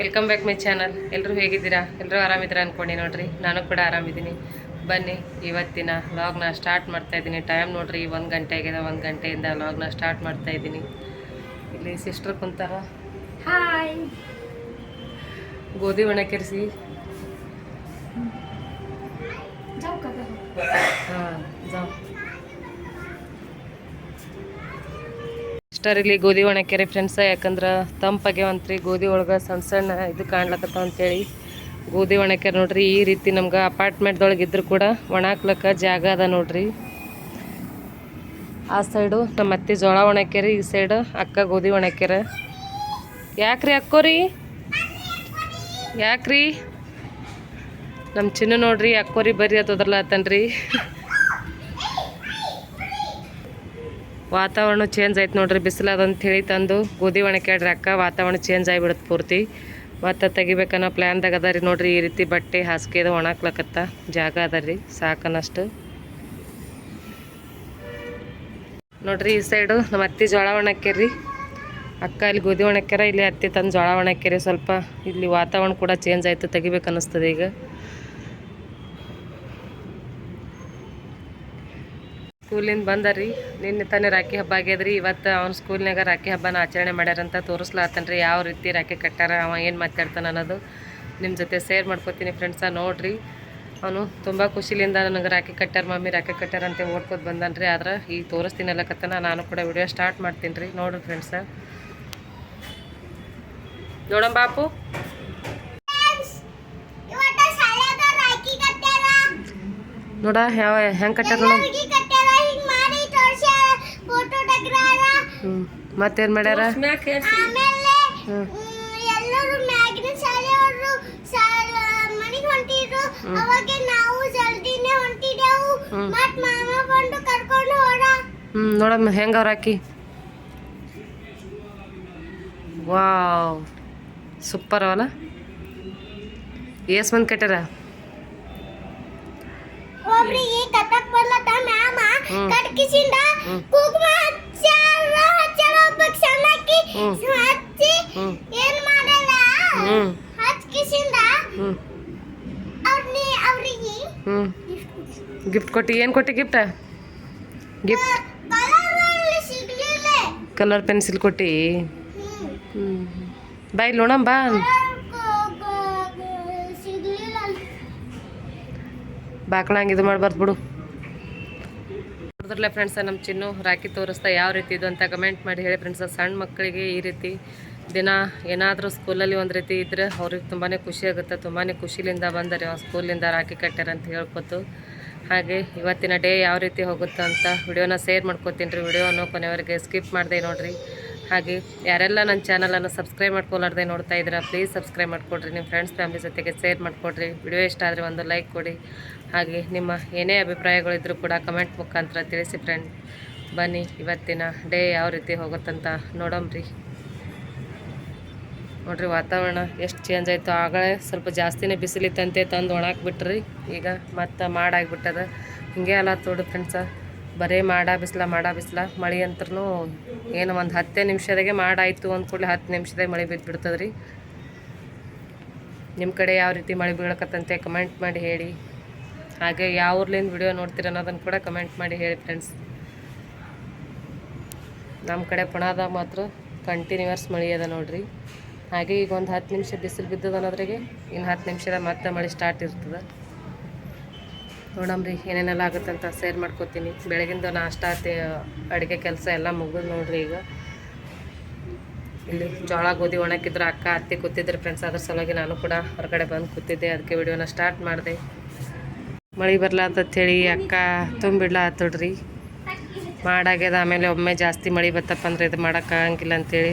Welcome back my channel ಎಲ್ಲರೂ ಹೇಗಿದ್ದೀರಾ? ಎಲ್ಲರೂ ಆರಾಮಿದ್ದೀರಾ ಅಂದ್ಕೊಂಡು ನೋಡಿರಿ. ನಾನು ಕೂಡ ಆರಾಮಿದ್ದೀನಿ. ಬನ್ನಿ ಇವತ್ತಿನ ವ್ಲಾಗ್ನ ಸ್ಟಾರ್ಟ್ ಮಾಡ್ತಾ ಇದ್ದೀನಿ. ಟೈಮ್ ನೋಡಿರಿ ಒಂದು ಗಂಟೆ ಆಗಿದೆ ಒಂದು ಗಂಟೆಯಿಂದ ವ್ಲಾಗ್ನ ಸ್ಟಾರ್ಟ್ ಮಾಡ್ತಾ ಇದ್ದೀನಿ. ಇಲ್ಲಿ ಸಿಸ್ಟರ್ ಕುಂತಾರ. ಹಾಯ್ ಗೋಧಿ ಒಣ ಸಿಸ್ಟರ್ ಇಲ್ಲಿ ಗೋಧಿ ಒಣಕೆರೆ ಫ್ರೆಂಡ್ಸ ಯಾಕಂದ್ರೆ ತಂಪಾಗ್ಯಾವಂತ್ರಿ ಗೋಧಿ ಒಳಗೆ ಸಣ್ಣ ಸಣ್ಣ ಇದು ಕಾಣ್ಲಕತ್ತಾವ ಅಂತೇಳಿ. ಗೋಧಿ ಒಣಕೆರೆ ನೋಡ್ರಿ, ಈ ರೀತಿ ನಮ್ಗೆ ಅಪಾರ್ಟ್ಮೆಂಟ್ದೊಳಗೆ ಇದ್ರು ಕೂಡ ಒಣಾಕ್ಲಕ್ಕ ಜಾಗ ಅದ ನೋಡ್ರಿ. ಆ ಸೈಡು ನಮ್ಮ ಅತ್ತೆ ಜೋಳ ಒಣಕೆರೆ ಈ ಸೈಡು ಅಕ್ಕ ಗೋಧಿ ಒಣಕೆರೆ ಯಾಕ್ರಿ ಅಕ್ಕೋರಿ? ಯಾಕ್ರಿ? ನಮ್ಮ ಚಿನ್ನ ನೋಡ್ರಿ, ಅಕ್ಕೋರಿ ಬರ್ರಿ ಅತ್ತದ್ರಲ್ಲ ಆತನ್ರಿ. ವಾತಾವರಣ ಚೇಂಜ್ ಆಯ್ತು ನೋಡ್ರಿ ಹೇಳಿ ತಂದು ಗೋಧಿ ಒಣಕ್ಯಾಡ್ರಿ ಅಕ್ಕ, ವಾತಾವರಣ ಚೇಂಜ್ ಆಗಿಬಿಡುತ್ತೆ ಪೂರ್ತಿ. ಮತ್ತು ತೆಗಿಬೇಕನ್ನೋ ಪ್ಲ್ಯಾನ್ದಾಗ ಅದ ರೀ ನೋಡ್ರಿ, ಈ ರೀತಿ ಬಟ್ಟೆ ಹಾಸಿಗೆ ಅದು ಒಣಾಕ್ಲಕತ್ತ ಜಾಗ ಅದ ರೀ ಸಾಕನಷ್ಟು. ನೋಡ್ರಿ, ಈ ಸೈಡು ನಮ್ಮ ಅತ್ತಿ ಜೋಳ ಒಣಕ್ಯರಿ ಅಕ್ಕ ಇಲ್ಲಿ ಗೋಧಿ ಒಣಕ್ಯಾರ ಇಲ್ಲಿ ಅತ್ತಿ ತಂದು ಜೋಳ ಒಣಕ್ಯರಿ ಸ್ವಲ್ಪ. ಇಲ್ಲಿ ವಾತಾವರಣ ಕೂಡ ಚೇಂಜ್ ಆಯಿತು ತೆಗಿಬೇಕು ಅನ್ನಿಸ್ತದೆ ಈಗ. ಸ್ಕೂಲಿಂದ ಬಂದರಿ. ನಿನ್ನೆ ತಾನೇ ರಾಖಿ ಹಬ್ಬ ಆಗ್ಯದ್ರಿ. ಇವತ್ತು ಅವ್ನ ಸ್ಕೂಲ್ನಾಗ ರಾಖಿ ಹಬ್ಬನ ಆಚರಣೆ ಮಾಡ್ಯಾರಂತ ತೋರಿಸ್ಲಾತನ್ರಿ. ಯಾವ ರೀತಿ ರಾಖಿ ಕಟ್ಟಾರ ಅವ ಏನು ಮಾತಾಡ್ತಾನ ಅನ್ನೋದು ನಿಮ್ಮ ಜೊತೆ ಶೇರ್ ಮಾಡ್ಕೊತೀನಿ ಫ್ರೆಂಡ್ಸ ನೋಡ್ರಿ. ಅವನು ತುಂಬ ಖುಷಿಲಿಂದ ನನಗೆ ರಾಖಿ ಕಟ್ಟಾರ ಮಮ್ಮಿ ರಾಖಿ ಕಟ್ಟಾರ ಅಂತ ಓಡ್ಕೊತ ಬಂದನ್ರಿ. ಆದ್ರೆ ಈಗ ತೋರಿಸ್ತೀನಲ್ಲ ಕತ್ತನ ನಾನು ಕೂಡ ವಿಡಿಯೋ ಸ್ಟಾರ್ಟ್ ಮಾಡ್ತೀನಿ ರೀ ನೋಡ್ರಿ ಫ್ರೆಂಡ್ಸ ನೋಡಮ್ಮ ಬಾಪು. ನೋಡ ಯಾವ ಹೆಂಗೆ ಕಟ್ಟಾರ ನೋಡ ಎಲ್ಲರಿಗೂ ಕಟ್ಟ್ಯಾರ. ಹಿಂಗ್ ಮಾಡಿ ತೋರ್ಸ್ಯಾರ. ಫೋಟೋ ತೆಗ್ದಾರ. ಹ್ಞೂ ಮತ್ತೇನು ಮಾಡ್ಯಾರ ಆಮೇಲೆ ಹ್ಞೂ ಹ್ಮ್, ಎಲ್ಲರೂ ಮ್ಯಾಗಿನ ಶಾಲೆಯವರು ಮನೆಗೆ ಹೊಂಟಿದ್ರು ಅವಾಗ ನಾವು ಜಲ್ದಿನೇ ಹೊಂಟಿದೆವು ಹ್ಮ್. ಮತ್ ಮಾಮ ಬಂದು ಮತ್ತೇನು ಮಾಡ್ಯಾರ? ಹ್ಞೂ ನೋಡಮ್ಮ ಹೆಂಗೆ ಅವ್ರು ಹಾಕಿ ವಾವ್. ಸೂಪರ್ ಅವಲ್ಲ ಎಸ್ ಮಂದಿ ಕಟ್ಟಾರ ಒಬ್ರಿಗೆ ಕಟ್ಟಕ್ ಬರ್ಲತ್ತ ಮ್ಯಾಮ. ಕಟ್ಕಿಸಿಂದ ಹ್ಮ್. ಹಚ್ಚಿ ಏನ್ ಮಾಡಲ್ಲ? ಹಚ್ಕಿಸಿಂದ ಅವ್ರಿಗೆ ಹ್ಞೂ ಗಿಫ್ಟ್ ಕೊಟ್ಟಿ ಏನು ಕೊಟ್ಟಿ ಗಿಫ್ಟ ಗಿಫ್ಟ್ ಕಲರ್ ಪೆನ್ಸಿಲ್ ಕೊಟ್ಟಿ? ಹ್ಮ್. ಹ್ಞೂ ಬಾ ಇಲ್ಲಿ ಬಾ. ಇದು ಮಾಡ್ಬಾರ್ದು ಬಿಡು. ನೋಡಿದ್ರಲ್ಲ ಫ್ರೆಂಡ್ಸ ನಮ್ಮ ಚಿನ್ನು ರಾಖಿ ತೋರಿಸ್ತಾ ಯಾವ ರೀತಿ ಇದು ಅಂತ ಕಮೆಂಟ್ ಮಾಡಿ ಹೇಳಿ ಫ್ರೆಂಡ್ಸ ಸಣ್ಣ ಮಕ್ಕಳಿಗೆ ಈ ರೀತಿ ದಿನ ಏನಾದರೂ ಸ್ಕೂಲಲ್ಲಿ ಒಂದು ರೀತಿ ಇದ್ದರೆ ಅವ್ರಿಗೆ ತುಂಬಾ ಖುಷಿ ಆಗುತ್ತೆ ತುಂಬಾ ಖುಷಿಲಿಂದ ಬಂದರೆ ಅವ್ರು ಸ್ಕೂಲಿಂದ ರಾಖಿ ಕಟ್ಟ್ಯಾರ ಅಂತ ಹೇಳ್ಕೊತು ಹಾಗೆ ಇವತ್ತಿನ ಡೇ ಯಾವ ರೀತಿ ಹೋಗುತ್ತೆ ಅಂತ ವಿಡಿಯೋನ ಶೇರ್ ಮಾಡ್ಕೊತೀನಿ ರೀ ವಿಡಿಯೋನು ಕೊನೆಯವರೆಗೆ ಸ್ಕಿಪ್ ಮಾಡಿದೆ ನೋಡಿರಿ. ಹಾಗೆ ಯಾರೆಲ್ಲ ನನ್ನ ಚಾನಲನ್ನು ಸಬ್ಸ್ಕ್ರೈಬ್ ಮಾಡ್ಕೊಳ್ಳಾರ್ದೆ ನೋಡ್ತಾ ಇದ್ದೀರಾ ಪ್ಲೀಸ್ ಸಬ್ಸ್ಕ್ರೈಬ್ ಮಾಡಿಕೊಡ್ರಿ. ನಿಮ್ಮ ಫ್ರೆಂಡ್ಸ್ ಫ್ಯಾಮಿಲಿ ಜೊತೆಗೆ ಶೇರ್ ಮಾಡಿಕೊಡ್ರಿ. ವಿಡಿಯೋ ಇಷ್ಟ ಆದರೆ ಒಂದು ಲೈಕ್ ಕೊಡಿ. ಹಾಗೆ ನಿಮ್ಮ ಏನೇ ಅಭಿಪ್ರಾಯಗಳಿದ್ದರೂ ಕೂಡ ಕಮೆಂಟ್ ಮುಖಾಂತರ ತಿಳಿಸಿ ಫ್ರೆಂಡ್ ಬನ್ನಿ, ಇವತ್ತಿನ ಡೇ ಯಾವ ರೀತಿ ಹೋಗುತ್ತಂತ ನೋಡಮ್ರಿ ನೋಡ್ರಿ ವಾತಾವರಣ ಎಷ್ಟು ಚೇಂಜ್ ಆಯಿತು. ಆಗಲೇ ಸ್ವಲ್ಪ ಜಾಸ್ತಿನೇ ಬಿಸಿಲಿತ್ತಂತೆ, ತಂದು ಒಣಾಕ್ಬಿಟ್ರಿ ಈಗ ಮತ್ತೆ ಮಾಡಾಗ್ಬಿಟ್ಟದ. ಹಿಂಗೆ ಅಲ್ಲ ತೋಡು ಫ್ರೆಂಡ್ಸ ಬರೀ ಮಾಡ ಬಿಸಿಲ, ಮಾಡ ಬಿಸ್ಲ. ಮಳೆ ಅಂತರೂ ಏನು ಒಂದು ಹತ್ತೇ ನಿಮಿಷದಾಗೆ ಮಾಡಾಯಿತು ಅಂದ ಕೂಡಲೇ ಹತ್ತು ನಿಮಿಷದಾಗ ಮಳೆ ಬಿದ್ದುಬಿಡ್ತದೆ ರೀ ನಿಮ್ಮ ಕಡೆ ಯಾವ ರೀತಿ ಮಳೆ ಬೀಳಕತ್ತಂತೆ ಕಮೆಂಟ್ ಮಾಡಿ ಹೇಳಿ. ಹಾಗೆ ಯಾವ ಊರ್ಲಿಂದ ವಿಡಿಯೋ ನೋಡ್ತೀರ ಅನ್ನೋದನ್ನು ಕೂಡ ಕಮೆಂಟ್ ಮಾಡಿ ಹೇಳಿ ಫ್ರೆಂಡ್ಸ್ ನಮ್ಮ ಕಡೆ ಪುಣಾದಾಗ ಮಾತ್ರ ಕಂಟಿನ್ಯೂಯಸ್ ಮಳೆ ಅದ ನೋಡ್ರಿ. ಹಾಗೆ ಈಗ ಒಂದು ಹತ್ತು ನಿಮಿಷ ಬಿಸಿಲು ಬಿದ್ದದ ಅನ್ನೋದ್ರಾಗೆ ಇನ್ನು ಹತ್ತು ನಿಮಿಷದ ಮತ್ತೆ ಮಳೆ ಸ್ಟಾರ್ಟ್ ಇರ್ತದೆ. ನೋಡಮ್ರಿ, ಏನೇನೆಲ್ಲ ಆಗುತ್ತಂತ ಸೇರ್ ಮಾಡ್ಕೋತೀನಿ. ಬೆಳಗಿಂದ ನಾಷ್ಟ ಅಡುಗೆ ಕೆಲಸ ಎಲ್ಲ ಮುಗಿದು ನೋಡ್ರಿ ಈಗ. ಇಲ್ಲಿ ಜೋಳ, ಗೋಧಿ ಒಣಕಿದ್ರೆ ಅಕ್ಕ, ಅತ್ತಿ ಕೂತಿದ್ರು ಫ್ರೆಂಡ್ಸ್ ಅದ್ರ ಸಲುವಾಗಿ ನಾನು ಕೂಡ ಹೊರಗಡೆ ಬಂದು ಕೂತಿದ್ದೆ. ಅದಕ್ಕೆ ವಿಡಿಯೋನ ಸ್ಟಾರ್ಟ್ ಮಾಡಿದೆ. ಮಳೆ ಹೇಳಿ ಅಕ್ಕ ತುಂಬಿಡ್ಲ ಆತಡ್ರಿ ಮಾಡಾಗ್ಯದ, ಆಮೇಲೆ ಒಮ್ಮೆ ಜಾಸ್ತಿ ಮಳೆ ಬತ್ತಪ್ಪ ಅಂದ್ರೆ ಇದು ಮಾಡೋಕ್ಕಾಗಂಗಿಲ್ಲ ಅಂತೇಳಿ.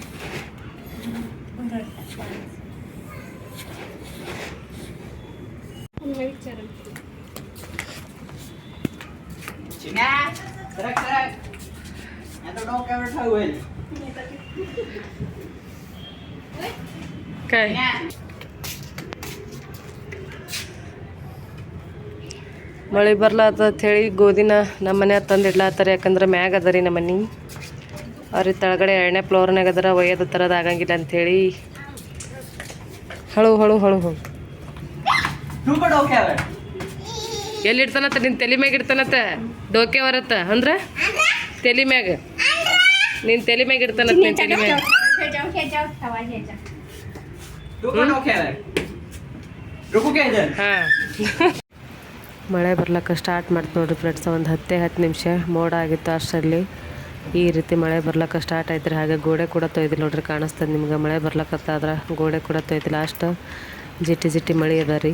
काय ಮಳೆ ಬರ್ಲಾತ ಹೇಳಿ ಗೋಧಿನ ನಮ್ಮ ಮನ್ಯಾಗ ತಂದು ಇಡ್ಲಾತ್ತಾರ ಯಾಕಂದ್ರೆ ಮ್ಯಾಗ ಅದ ರೀ ನಮ್ಮ ಮನೆ. ಅವ್ರಿಗೆ ತಳಗಡೆ ಎರಡನೇ ಫ್ಲೋರ್ನಾಗ ಅದರ ಒಯ್ಯೋದು ತರದ ಆಗಂಗಿಲ್ಲ ಅಂಥೇಳಿ ಹಳು ಹಳು ಹಳು ಹಳು. ಎಲ್ಲಿ ಇಡ್ತಾನತ್ತ ನಿನ್ನ ತಲೆ ಮ್ಯಾಗ ಇಡ್ತಾನತ್ತ ಡೋಕೆ ಬರತ್ತ ಅಂದ್ರೆ? ತಲೆ ಮ್ಯಾಗ. ನಿನ್ನ ತಲೆ ಮ್ಯಾಗ ಇಡ್ತಾನತ್ತ ನಿನ್ನ ತಲೆ ಮ್ಯಾಗ. ಮಳೆ ಬರ್ಲಕ್ಕ ಸ್ಟಾರ್ಟ್ ಮಾಡ್ತು ನೋಡ್ರಿ ಫ್ರೆಂಡ್ಸ್ ಒಂದು ಹತ್ತೇ ಹತ್ತು ನಿಮಿಷ. ಮೋಡ ಆಗಿತ್ತು ಅಷ್ಟರಲ್ಲಿ. ಈ ರೀತಿ ಮಳೆ ಬರ್ಲಕ್ಕ ಸ್ಟಾರ್ಟ್ ಆಯ್ತು ಹಾಗೆ ಗೋಡೆ ಕೂಡ ತೊಯ್ದಿಲ್ಲ ನೋಡ್ರಿ ಕಾಣಿಸ್ತದೆ ನಿಮ್ಗೆ. ಮಳೆ ಬರ್ಲಕ್ಕತ್ತಾದ್ರೆ ಗೋಡೆ ಕೂಡ ತೊಯ್ದಿಲ್ಲ ಅಷ್ಟು ಜಿಟ್ಟಿ ಜಿಟ್ಟಿ ಮಳೆ ಅದ ರೀ.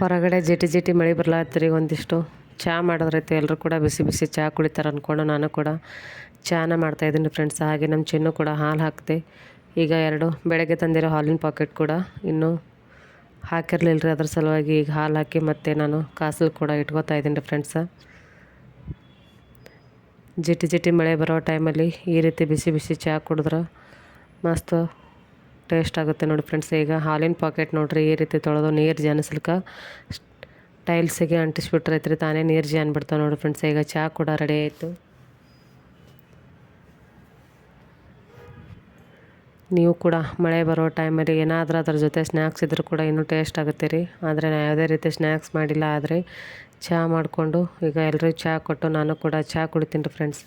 ಹೊರಗಡೆ ಜಿಟಿ ಜಿಟಿ ಮಳೆ ಬರ್ಲಾತ್ರಿ, ಒಂದಿಷ್ಟು ಚಹಾ ಮಾಡೋದ್ರೈತೆ. ಎಲ್ಲರೂ ಕೂಡ ಬಿಸಿ ಬಿಸಿ ಚಹಾ ಕುಡಿತಾರೆ ಅಂದ್ಕೊಂಡು ನಾನು ಕೂಡ. ಚಹಾನ ಮಾಡ್ತಾಯಿದ್ದೀನಿ ಫ್ರೆಂಡ್ಸ್ ಹಾಗೆ ನಮ್ಮ ಚಿನ್ನು ಕೂಡ ಹಾಲು ಹಾಕಿದೆ. ಈಗ ಎರಡು ಬೆಳಗ್ಗೆ ತಂದಿರೋ ಹಾಲಿನ ಪಾಕೆಟ್ ಕೂಡ ಇನ್ನೂ ಹಾಕಿರಲಿಲ್ಲ ರೀ ಅದ್ರ ಸಲುವಾಗಿ ಈಗ ಹಾಲು ಹಾಕಿ ಮತ್ತು ನಾನು ಕಾಸಲ್ಲಿ ಕೂಡ ಇಟ್ಕೋತಾ ಇದ್ದೀನಿ ಫ್ರೆಂಡ್ಸ ಜಿಟಿ ಜಿಟಿ ಮಳೆ ಬರೋ ಟೈಮಲ್ಲಿ ಈ ರೀತಿ ಬಿಸಿ ಬಿಸಿ ಚಹಾ ಕುಡಿದ್ರೆ ಮಸ್ತ್ ಟೇಸ್ಟ್ ಆಗುತ್ತೆ ನೋಡಿ ಫ್ರೆಂಡ್ಸ್. ಈಗ ಹಾಲಿನ ಪಾಕೆಟ್ ನೋಡಿರಿ ಈ ರೀತಿ ತೊಳೆದು ನೀರು ಜಾನಿಸ್ಲಿಕ್ಕೆ ಟೈಲ್ಸಿಗೆ ಅಂಟಿಸ್ಬಿಟ್ರೈತ್ರಿ ತಾನೇ ನೀರು ಜಾನ್ ಬಿಡ್ತಾವೆ ನೋಡಿ ಫ್ರೆಂಡ್ಸ್. ಈಗ ಚಹಾ ಕೂಡ ರೆಡಿ ಆಯಿತು. ನೀವು ಕೂಡ ಮಳೆ ಬರೋ ಟೈಮಲ್ಲಿ ಏನಾದರೂ ಅದ್ರ ಜೊತೆ ಸ್ನ್ಯಾಕ್ಸ್ ಇದ್ರೂ ಕೂಡ ಇನ್ನೂ ಟೇಸ್ಟ್ ಆಗುತ್ತೆ ರೀ. ಆದರೆ ನಾನು ಯಾವುದೇ ರೀತಿ ಸ್ನ್ಯಾಕ್ಸ್ ಮಾಡಿಲ್ಲ, ಆದರೆ ಚಹಾ ಮಾಡಿಕೊಂಡು ಈಗ ಎಲ್ಲರೂ ಚಹಾ ಕೊಟ್ಟು ನಾನು ಕೂಡ ಚಹಾ ಕುಡಿತೀನಿ ರೀ ಫ್ರೆಂಡ್ಸ್.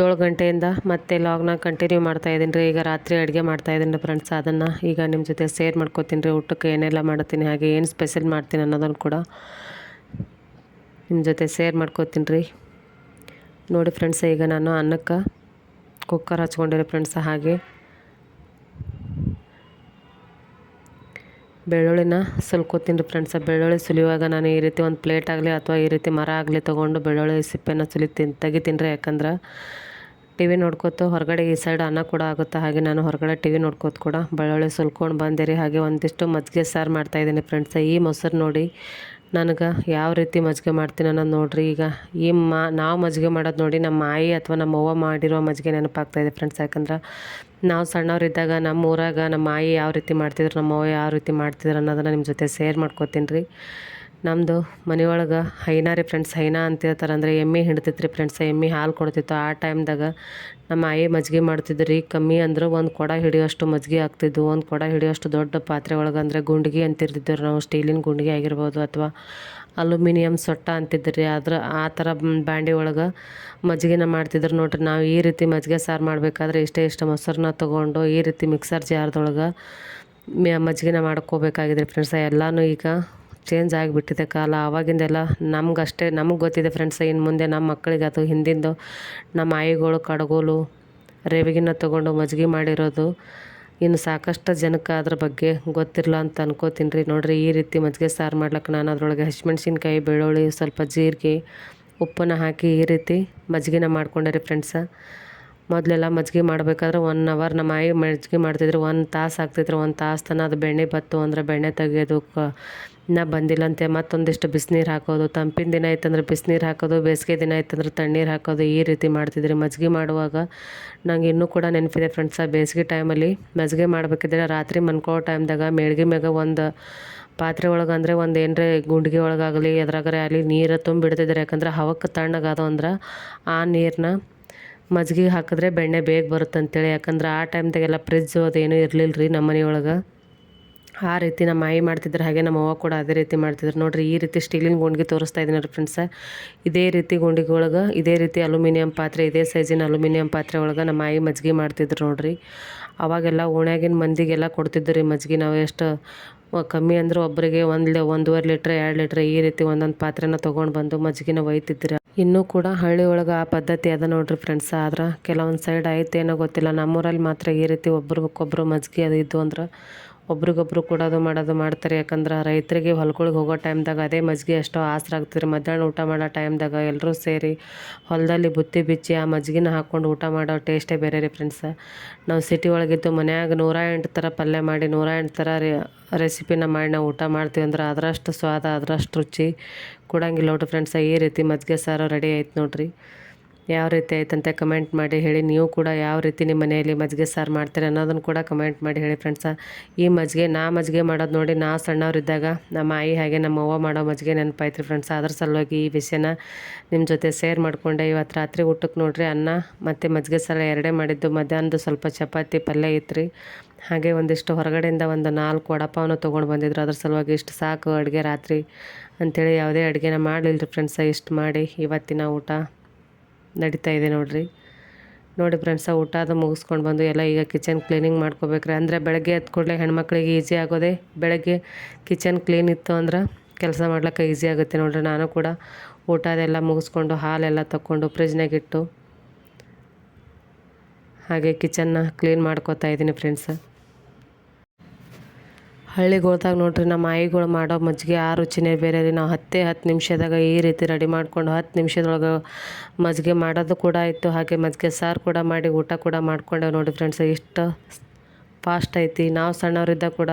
ಏಳು ಗಂಟೆಯಿಂದ ಮತ್ತೆ ಲಾಗ್ನ ಕಂಟಿನ್ಯೂ ಮಾಡ್ತಾ ಇದ್ದೀನಿ ರೀ. ಈಗ ರಾತ್ರಿ ಅಡುಗೆ ಮಾಡ್ತಾ ಇದ್ದೀನಿ ರೀ ಫ್ರೆಂಡ್ಸ್ ಅದನ್ನು. ಈಗ ನಿಮ್ಮ ಜೊತೆ ಶೇರ್ ಮಾಡ್ಕೋತೀನಿ ರೀ. ಊಟಕ್ಕೆ ಏನೆಲ್ಲ ಮಾಡ್ತೀನಿ, ಹಾಗೆ ಏನು ಸ್ಪೆಷಲ್ ಮಾಡ್ತೀನಿ ಅನ್ನೋದನ್ನು ಕೂಡ ನಿಮ್ಮ ಜೊತೆ ಶೇರ್ ಮಾಡ್ಕೋತೀನಿ ರೀ. ನೋಡಿ ಫ್ರೆಂಡ್ಸ್ ಈಗ ನಾನು ಅನ್ನಕ್ಕೆ ಕುಕ್ಕರ್ ಹಚ್ಕೊಂಡಿರಿ ಫ್ರೆಂಡ್ಸ್ ಹಾಗೆ. ಬೆಳ್ಳುಳ್ಳಿನ ಸುಲ್ಕೋತೀನಿ ಫ್ರೆಂಡ್ಸ ಬೆಳ್ಳುಳ್ಳಿ ಸುಲಿಯುವಾಗ ನಾನು ಈ ರೀತಿ ಒಂದು ಪ್ಲೇಟ್ ಆಗಲಿ ಅಥವಾ ಈ ರೀತಿ ಮರ ಆಗಲಿ ತೊಗೊಂಡು ಬೆಳ್ಳುಳ್ಳಿ ಸಿಪ್ಪೆನ ಸುಲಿತೀನಿ ತೆಗಿತೀನಿ ರೀ ಯಾಕಂದ್ರೆ ಟಿ ವಿ ನೋಡ್ಕೋತ, ಹೊರಗಡೆ ಈ ಸೈಡ್ ಅನ್ನ ಕೂಡ ಆಗುತ್ತೆ. ಹಾಗೆ ನಾನು ಹೊರಗಡೆ ಟಿ ವಿ ನೋಡ್ಕೋತ ಕೂಡ ಬೆಳ್ಳುಳ್ಳಿ ಸುಲ್ಕೊಂಡು ಬಂದೆ ರೀ. ಹಾಗೆ ಒಂದಿಷ್ಟು ಮಜ್ಜಿಗೆ ಸಾರು ಮಾಡ್ತಾಯಿದ್ದೀನಿ ಫ್ರೆಂಡ್ಸ ಈ ಮೊಸರು ನೋಡಿ ನನಗೆ ಯಾವ ರೀತಿ ಮಜ್ಜಿಗೆ ಮಾಡ್ತೀನಿ ಅನ್ನೋದು ನೋಡಿರಿ. ಈಗ ಈ ಮಾ, ನಾವು ಮಜ್ಜಿಗೆ ಮಾಡೋದು ನೋಡಿ ನಮ್ಮ ಮಾಯಿ ಅಥವಾ ನಮ್ಮ ಅವ್ವ ಮಾಡಿರೋ ಮಜ್ಜಿಗೆ ನೆನಪಾಗ್ತಾಯಿದೆ ಫ್ರೆಂಡ್ಸ್ ಯಾಕಂದ್ರೆ ನಾವು ಸಣ್ಣವರಿದ್ದಾಗ ನಮ್ಮ ಊರಾಗ ನಮ್ಮ ಮಾಯಿ ಯಾವ ರೀತಿ ಮಾಡ್ತಿದ್ರು ನಮ್ಮ ಅವ್ವ ಯಾವ ರೀತಿ ಮಾಡ್ತಿದ್ರು ಅನ್ನೋದನ್ನು ನಿಮ್ಮ ಜೊತೆ ಶೇರ್ ಮಾಡ್ಕೋತೀನಿ ರೀ. ನಮ್ಮದು ಮನೆಯೊಳಗೆ ಹೈನಾ ರೀ ಫ್ರೆಂಡ್ಸ್ ಹೈನಾ ಅಂತಿರ್ತಾರೆ ಅಂದರೆ ಎಮ್ಮೆ ಹಿಂಡ್ತಿತ್ತು ರೀ ಫ್ರೆಂಡ್ಸ್ ಎಮ್ಮೆ ಹಾಲು ಕೊಡ್ತಿತ್ತು. ಆ ಟೈಮ್ದಾಗ ನಮ್ಮ ಆಯಿ ಮಜ್ಜಿಗೆ ಮಾಡ್ತಿದ್ದು ರೀ. ಕಮ್ಮಿ ಅಂದ್ರೆ ಒಂದು ಕೊಡ ಹಿಡಿಯೋಷ್ಟು ಮಜ್ಜಿಗೆ ಆಗ್ತಿದ್ವು ಒಂದು ಕೊಡ ಹಿಡಿಯೋಷ್ಟು ದೊಡ್ಡ ಪಾತ್ರೆ ಒಳಗೆ ಅಂದರೆ ಗುಂಡಿಗೆ ಅಂತಿರ್ತಿದ್ರು ನಾವು ಸ್ಟೀಲಿನ ಗುಂಡಿಗೆ ಆಗಿರ್ಬೋದು ಅಥವಾ ಅಲ್ಯೂಮಿನಿಯಂ ಸೊಟ್ಟ ಅಂತಿದ್ದರು ರೀ. ಆದ್ರೆ ಆ ಥರ ಬಾಂಡೆ ಒಳಗೆ ಮಜ್ಜಿಗೆನ ಮಾಡ್ತಿದ್ರು ನೋಡ್ರಿ. ನಾವು ಈ ರೀತಿ ಮಜ್ಜಿಗೆ ಸಾರು ಮಾಡಬೇಕಾದ್ರೆ ಇಷ್ಟೇ ಇಷ್ಟು ಮೊಸರನ್ನ ತೊಗೊಂಡು ಈ ರೀತಿ ಮಿಕ್ಸರ್ ಜಾರ್ದೊಳಗೆ ಮಜ್ಜಿಗೆನ ಮಾಡ್ಕೋಬೇಕಾಗಿದೆ ಫ್ರೆಂಡ್ಸ್ ಎಲ್ಲನೂ ಈಗ ಚೇಂಜ್ ಆಗಿಬಿಟ್ಟಿದೆ ಕಾಲ. ಆವಾಗಿಂದೆಲ್ಲ ನಮಗಷ್ಟೇ, ನಮಗೆ ಗೊತ್ತಿದೆ ಫ್ರೆಂಡ್ಸ್ ಇನ್ನು ಮುಂದೆ ನಮ್ಮ ಮಕ್ಕಳಿಗೆ ಅದು ಹಿಂದಿಂದು ನಮ್ಮ ಆಯಿಗಳು, ಕಡಗೋಲು, ರೇವಿಗಿನ ತೊಗೊಂಡು ಮಜ್ಜಿಗೆ ಮಾಡಿರೋದು ಇನ್ನು ಸಾಕಷ್ಟು ಜನಕ್ಕೆ ಅದ್ರ ಬಗ್ಗೆ ಗೊತ್ತಿರಲ್ಲ ಅಂತ ಅನ್ಕೋತೀನಿ ರೀ. ನೋಡಿರಿ, ಈ ರೀತಿ ಮಜ್ಜಿಗೆ ಸಾರು ಮಾಡ್ಲಿಕ್ಕೆ ನಾನು ಅದರೊಳಗೆ ಹಸಿಮೆಣ್ಸಿನ್ಕಾಯಿ, ಬೆಳ್ಳುಳ್ಳಿ, ಸ್ವಲ್ಪ ಜೀರಿಗೆ, ಉಪ್ಪನ್ನು ಹಾಕಿ ಈ ರೀತಿ ಮಜ್ಜಿಗೆನ ಮಾಡ್ಕೊಂಡೆ ರೀ ಫ್ರೆಂಡ್ಸ ಮೊದಲೆಲ್ಲ ಮಜ್ಜಿಗೆ ಮಾಡಬೇಕಾದ್ರೆ ಒನ್ ಅವರ್ ನಮ್ಮ ಆಯಿ ಮಜ್ಜಿಗೆ ಮಾಡ್ತಿದ್ರು ಒಂದು ತಾಸು ಆಗ್ತಿದ್ರು ಒಂದು ತಾಸು ತನಕ ಅದು ಬೆಣ್ಣೆ ಬತ್ತು ಅಂದ್ರೆ ಬೆಣ್ಣೆ ತೆಗೆಯೋದು ಕ, ಇನ್ನೂ ಬಂದಿಲ್ಲಂತೆ, ಮತ್ತೊಂದಿಷ್ಟು ಬಿಸಿನೀರು ಹಾಕೋದು, ತಂಪಿನ ದಿನ ಆಯ್ತಂದ್ರೆ ಬಿಸಿನೀರು ಹಾಕೋದು, ಬೇಸಿಗೆ ದಿನ ಆಯ್ತಂದ್ರೆ ತಣ್ಣೀರು ಹಾಕೋದು, ಈ ರೀತಿ ಮಾಡ್ತಿದ್ರಿ. ಮಜ್ಜಿಗೆ ಮಾಡುವಾಗ ನಂಗೆ ಇನ್ನೂ ಕೂಡ ನೆನಪಿದೆ ಫ್ರೆಂಡ್ಸ ಬೇಸಿಗೆ ಟೈಮಲ್ಲಿ ಮಜ್ಜಿಗೆ ಮಾಡಬೇಕಿದ್ರೆ ರಾತ್ರಿ ಮನ್ಕೊಳ್ಳೋ ಟೈಮ್ದಾಗ ಮೇಳ್ಗೆ ಮ್ಯಾಗ ಒಂದು ಪಾತ್ರೆ ಒಳಗೆ ಅಂದರೆ ಒಂದು ಏನರೇ ಗುಂಡಿಗೆ ಒಳಗಾಗಲಿ ಎದ್ರಾಗರೆ ಆಗಲಿ ನೀರು ತುಂಬಿಡ್ತಿದ್ರು. ಯಾಕಂದ್ರೆ ಹವಕ್ಕೆ ತಣ್ಣಗಾದವು ಅಂದ್ರೆ ಆ ನೀರನ್ನ ಮಜ್ಜಿಗೆ ಹಾಕಿದ್ರೆ ಬೆಣ್ಣೆ ಬೇಗ ಬರುತ್ತೆ ಅಂತೇಳಿ ಯಾಕಂದ್ರೆ ಆ ಟೈಮ್ದಾಗೆಲ್ಲ ಫ್ರಿಜ್ಜು ಅದೇನು ಇರಲಿಲ್ಲ ರೀ ನಮ್ಮ ಮನೆಯೊಳಗೆ. ಆ ರೀತಿ ನಮ್ಮ ಆಯಿ ಮಾಡ್ತಿದ್ರು ಹಾಗೆ, ನಮ್ಮ ಅವ್ವ ಕೂಡ ಅದೇ ರೀತಿ ಮಾಡ್ತಿದ್ರು. ನೋಡಿರಿ, ಈ ರೀತಿ ಸ್ಟೀಲಿನ ಗುಂಡಿಗೆ ತೋರಿಸ್ತಾ ಇದ್ದೀನಿ ರೀ ಫ್ರೆಂಡ್ಸ ಇದೇ ರೀತಿ ಗುಂಡಿಗೆ ಒಳಗೆ, ಇದೇ ರೀತಿ ಅಲ್ಯೂಮಿನಿಯಂ ಪಾತ್ರೆ, ಇದೇ ಸೈಜಿನ ಅಲ್ಯೂಮಿನಿಯಂ ಪಾತ್ರೆ ಒಳಗೆ ನಮ್ಮ ಆಯಿ ಮಜ್ಜಿಗೆ ಮಾಡ್ತಿದ್ರು ನೋಡ್ರಿ. ಅವಾಗೆಲ್ಲ ಓಣ್ಯಾಗಿನ ಮಂದಿಗೆಲ್ಲ ಕೊಡ್ತಿದ್ರು ರೀ ಮಜ್ಜಿಗೆ ನಾವು ಎಷ್ಟು ಕಮ್ಮಿ ಅಂದ್ರೆ ಒಬ್ಬರಿಗೆ ಒಂದು ಒಂದೂವರೆ ಲೀಟ್ರ್, ಎರಡು ಲೀಟ್ರ್ ಈ ರೀತಿ ಒಂದೊಂದು ಪಾತ್ರೆನ ತೊಗೊಂಡು ಬಂದು ಮಜ್ಜಿಗೆನ ಒಯ್ತಿದ್ರು. ಇನ್ನೂ ಕೂಡ ಹಳ್ಳಿ ಒಳಗೆ ಆ ಪದ್ಧತಿ ಅದ ನೋಡ್ರಿ ಫ್ರೆಂಡ್ಸ್ ಆದ್ರೆ ಕೆಲವೊಂದು ಸೈಡ್ ಐತೆ ಏನೋ ಗೊತ್ತಿಲ್ಲ. ನಮ್ಮೂರಲ್ಲಿ ಮಾತ್ರ ಈ ರೀತಿ ಒಬ್ರಿಗೊಬ್ಬರು ಮಜ್ಜಿಗೆ ಅದು ಇದ್ದು ಅಂದ್ರೆ ಒಬ್ರಿಗೊಬ್ರು ಕೊಡೋದು ಮಾಡೋದು ಮಾಡ್ತಾರೆ. ಯಾಕಂದ್ರೆ ರೈತರಿಗೆ ಹೊಲ್ಗಳಿಗೆ ಹೋಗೋ ಟೈಮ್ದಾಗ ಅದೇ ಮಜ್ಜಿಗೆ ಎಷ್ಟೋ ಆಸರ ಮಧ್ಯಾಹ್ನ ಊಟ ಮಾಡೋ ಟೈಮ್ದಾಗ ಎಲ್ಲರೂ ಸೇರಿ ಹೊಲದಲ್ಲಿ ಬುತ್ತಿ ಬಿಚ್ಚಿ ಆ ಮಜ್ಜಿಗೆನ ಹಾಕ್ಕೊಂಡು ಊಟ ಮಾಡೋ ಟೇಸ್ಟೇ ಬೇರೆ ರೀ ಫ್ರೆಂಡ್ಸ. ನಾವು ಸಿಟಿ ಒಳಗಿದ್ದು ಮನ್ಯಾಗ ನೂರ ಎಂಟು ಥರ ಪಲ್ಯ ಮಾಡಿ, ನೂರ ಎಂಟು ಥರ ರೆಸಿಪಿನ ಮಾಡಿ ನಾವು ಊಟ ಮಾಡ್ತೀವಿ ಅಂದ್ರೆ ಅದರಷ್ಟು ಸ್ವಾದ ಅದರಷ್ಟು ರುಚಿ ಕೊಡಂಗಿಲ್ಲ ನೋಡ್ರಿ ಫ್ರೆಂಡ್ಸ. ಈ ರೀತಿ ಮಜ್ಜಿಗೆ ಸಾರು ರೆಡಿ ಆಯ್ತು ನೋಡ್ರಿ. ಯಾವ ರೀತಿ ಆಯ್ತಂತೆ ಕಮೆಂಟ್ ಮಾಡಿ ಹೇಳಿ. ನೀವು ಕೂಡ ಯಾವ ರೀತಿ ನಿಮ್ಮ ಮನೆಯಲ್ಲಿ ಮಜ್ಜಿಗೆ ಸಾರು ಮಾಡ್ತೀರಿ ಅನ್ನೋದನ್ನು ಕೂಡ ಕಮೆಂಟ್ ಮಾಡಿ ಹೇಳಿ ಫ್ರೆಂಡ್ಸ ಈ ಮಜ್ಜಿಗೆ, ನಾ ಮಜ್ಜಿಗೆ ಮಾಡೋದು ನೋಡಿ ನಾ ಸಣ್ಣವರಿದ್ದಾಗ ನಮ್ಮ ಆಯಿ ಹಾಗೆ ನಮ್ಮ ಅವ್ವ ಮಾಡೋ ಮಜ್ಜಿಗೆ ನೆನಪಾಯ್ತು ಫ್ರೆಂಡ್ಸ್ ಅದ್ರ ಸಲುವಾಗಿ ಈ ವಿಷಯನ ನಿಮ್ಮ ಜೊತೆ ಶೇರ್ ಮಾಡಿಕೊಂಡೆ. ಇವತ್ತು ರಾತ್ರಿ ಊಟಕ್ಕೆ ನೋಡ್ರಿ ಅನ್ನ ಮತ್ತು ಮಜ್ಜಿಗೆ ಸಾರು ಎರಡೇ ಮಾಡಿದ್ದು. ಮಧ್ಯಾಹ್ನದ ಸ್ವಲ್ಪ ಚಪಾತಿ ಪಲ್ಯ ಇತ್ತು ಹಾಗೆ ಒಂದಿಷ್ಟು ಹೊರಗಡೆಯಿಂದ ಒಂದು ನಾಲ್ಕು ವಡಪಾವನ್ನು ತೊಗೊಂಡು ಬಂದಿದ್ರು. ಅದ್ರ ಸಲುವಾಗಿ ಇಷ್ಟು ಸಾಕು ಅಡುಗೆ ರಾತ್ರಿ ಅಂಥೇಳಿ ಯಾವುದೇ ಅಡುಗೆನ ಮಾಡಲಿಲ್ಲ ರೀ ಫ್ರೆಂಡ್ಸ ಇಷ್ಟು ಮಾಡಿ ಇವತ್ತಿನ ಊಟ. ನಡೀತಾ ಇದೆ ನೋಡಿರಿ. ನೋಡಿ ಫ್ರೆಂಡ್ಸ ಊಟ ಅದು ಮುಗಿಸ್ಕೊಂಡು ಬಂದು ಎಲ್ಲ ಈಗ ಕಿಚನ್ ಕ್ಲೀನಿಂಗ್ ಮಾಡ್ಕೋಬೇಕ್ರಿ. ಅಂದರೆ ಬೆಳಗ್ಗೆ ಎದ್ದು ಕೂಡಲೇ ಹೆಣ್ಮಕ್ಳಿಗೆ ಈಸಿ ಆಗೋದೆ. ಬೆಳಗ್ಗೆ ಕಿಚನ್ ಕ್ಲೀನ್ ಇತ್ತು ಅಂದ್ರೆ ಕೆಲಸ ಮಾಡ್ಲಿಕ್ಕೆ ಈಸಿ ಆಗುತ್ತೆ ನೋಡಿರಿ. ನಾನು ಕೂಡ ಊಟ ಅದೆಲ್ಲ ಮುಗಿಸ್ಕೊಂಡು ಹಾಲೆಲ್ಲ ತಗೊಂಡು ಫ್ರಿಜ್ನಾಗ ಇಟ್ಟು ಹಾಗೆ ಕಿಚನ್ನ ಕ್ಲೀನ್ ಮಾಡ್ಕೋತಾ ಇದ್ದೀನಿ ಫ್ರೆಂಡ್ಸ ಹಳ್ಳಿಗಳ್ದಾಗ ನೋಡ್ರಿ ನಮ್ಮ ಆಯಿಗಳು ಮಾಡೋ ಮಜ್ಜಿಗೆ ಆ ರುಚಿನೇ ಬೇರೆ ರೀ. ನಾವು ಹತ್ತೇ ಹತ್ತು ನಿಮಿಷದಾಗ ಈ ರೀತಿ ರೆಡಿ ಮಾಡ್ಕೊಂಡು ಹತ್ತು ನಿಮಿಷದೊಳಗೆ ಮಜ್ಜಿಗೆ ಮಾಡೋದು ಕೂಡ ಇತ್ತು ಹಾಗೆ ಮಜ್ಜಿಗೆ ಸಾರು ಕೂಡ ಮಾಡಿ, ಊಟ ಕೂಡ ಮಾಡ್ಕೊಂಡೇವೆ ನೋಡಿ ಫ್ರೆಂಡ್ಸ್ ಎಷ್ಟು ಫಾಸ್ಟ್ ಐತಿ. ನಾವು ಸಣ್ಣವರಿದ್ದಾಗ ಕೂಡ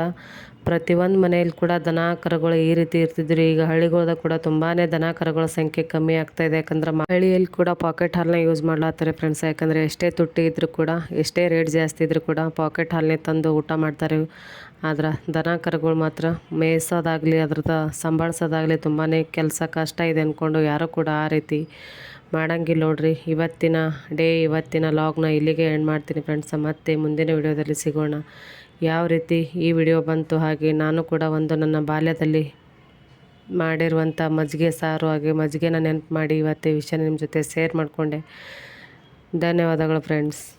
ಪ್ರತಿಯೊಂದು ಮನೆಯಲ್ಲಿ ಕೂಡ ದನ ಕರುಗಳು ಈ ರೀತಿ ಇರ್ತಿದ್ರು. ಈಗ ಹಳ್ಳಿಗಳ್ದಾಗ ಕೂಡ ತುಂಬಾ ದನ ಕರುಗಳ ಸಂಖ್ಯೆ ಕಮ್ಮಿ ಆಗ್ತಾ ಇದೆ. ಯಾಕಂದ್ರೆ ಹಳ್ಳಿಯಲ್ಲಿ ಕೂಡ ಪಾಕೆಟ್ ಹಾಲನ್ನ ಯೂಸ್ ಮಾಡ್ಲಾತಾರೆ ಫ್ರೆಂಡ್ಸ್ ಯಾಕಂದರೆ ಎಷ್ಟೇ ತುಟ್ಟಿ ಇದ್ರೂ ಕೂಡ, ಎಷ್ಟೇ ರೇಟ್ ಜಾಸ್ತಿ ಇದ್ರೂ ಕೂಡ ಪಾಕೆಟ್ ಹಾಲನ್ನೇ ತಂದು ಊಟ ಮಾಡ್ತಾರೆ. ಆದ್ರೆ ದನ ಕರುಗಳು ಮಾತ್ರ ಮೇಯ್ಸೋದಾಗಲಿ, ಅದ್ರದ್ದು ಸಂಭಾಳಿಸೋದಾಗಲಿ ತುಂಬಾ ಕೆಲಸ ಕಷ್ಟ ಇದೆ ಅಂದ್ಕೊಂಡು ಯಾರೂ ಕೂಡ ಆ ರೀತಿ ಮಾಡಂಗಿಲ್ಲ ನೋಡ್ರಿ. ಇವತ್ತಿನ ಡೇ, ಇವತ್ತಿನ ಲಾಗ್ನ ಇಲ್ಲಿಗೆ ಎಂಡ್ ಮಾಡ್ತೀನಿ ಫ್ರೆಂಡ್ಸ್. ಮತ್ತೆ ಮುಂದಿನ ವಿಡಿಯೋದಲ್ಲಿ ಸಿಗೋಣ. ಯಾವ ರೀತಿ ಈ ವಿಡಿಯೋ ಬಂತು ಹಾಗೆ ನಾನು ಕೂಡ ಒಂದು ನನ್ನ ಬಾಲ್ಯದಲ್ಲಿ ಮಾಡಿರುವಂಥ ಮಜ್ಜಿಗೆ ಸಾರು ಹಾಗೆ ಮಜ್ಜಿಗೆನ ನೆನಪು ಮಾಡಿ ಇವತ್ತೇ ವಿಷಯ ನಿಮ್ಮ ಜೊತೆ ಶೇರ್ ಮಾಡಿಕೊಂಡೆ. ಧನ್ಯವಾದಗಳು ಫ್ರೆಂಡ್ಸ್.